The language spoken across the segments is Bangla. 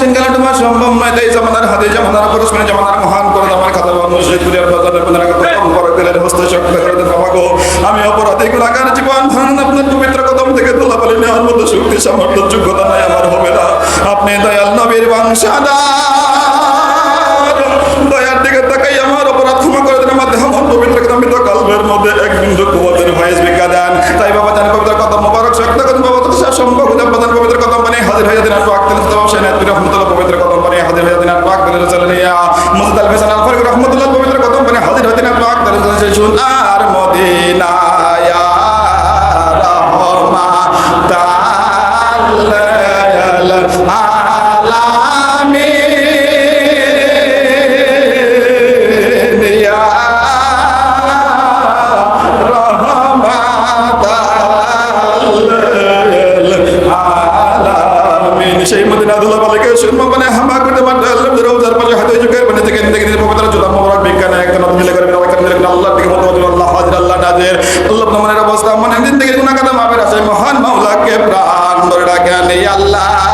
সিঙ্গালা তোমার সম্ভব নয়। তাই জামানার হাতে জামানার পরস্পরে জামানার মহান করে আমার খাতা কুলিয়ার বাজারের বন্ধনা কথা কম করে দিলেন হস্ত শক্ত করে দেন আমাকে আমি অপরাধী, গুণাগার, জীবন ভাঙন আপনার পবিত্র কদম থেকে তোলা বলে নেওয়ার মতো শক্তি, সামর্থ্য, যোগ্যতা নাই, আমার হবে না। আপনি দয়াল নবীর বংশাদার দয়ার দিকে তাকাই, আমার অপরাধ ক্ষমা করে দেন। আমার দেহ মন পবিত্র কদমিত কালবের মধ্যে এক বিন্দু কুয়াতের ভয়েস বিজ্ঞা দেন। তাই বাবা জান কদম মোবারক শক্ত কদম বাবা তো কদম মানে হাজির হয়ে রহমতুল্লাহ পবিত্র কদম মানে হাজির হয়ে দিন পাক দিন রসুলিয়া মুজদ আল ফিসান সেই মদিনা দুলা বালিকে শুনব মানে হামা করতে পারতে আল্লাহ রোজার পাশে হাতে যুগের মানে থেকে থেকে নিজের পবিত্র জুতা মোবারক বিজ্ঞানে একজন মিলে করে বিনা করে আল্লাহ থেকে মতো আল্লাহ হাজির, আল্লাহ নাজের। আল্লাহ তোমার অবস্থা মানে দিন থেকে গুনাহ কাদা মাফের আছে মহান মাওলাকে প্রাণ ধরে ডাকেন আল্লাহ।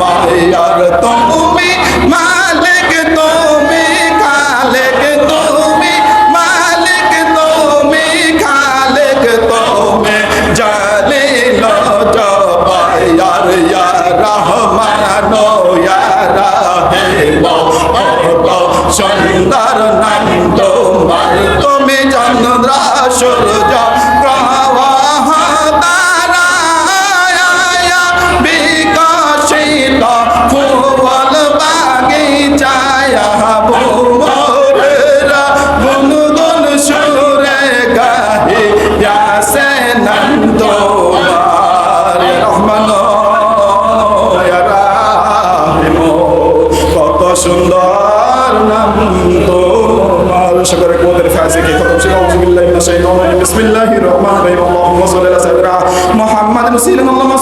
মায়ার তুমি, মালিক তুমি, খালেক তুমি, মালিক তুমি, খালেক তুমি জবায়ার ইয়া রহমান সুন্দর নন্দ মার তুমি চন্দ্র সুন্দর নাম তোমার সকলে কোদের ফাসে কি খতম সে আউযু বিল্লাহি মিনাশ শাইতানির রাজিম। বিসমিল্লাহির রহমানির রহিম। আল্লাহুম্মা সাল্লি আলা সাইয়্যিদিনা সাল্লাল্লাহু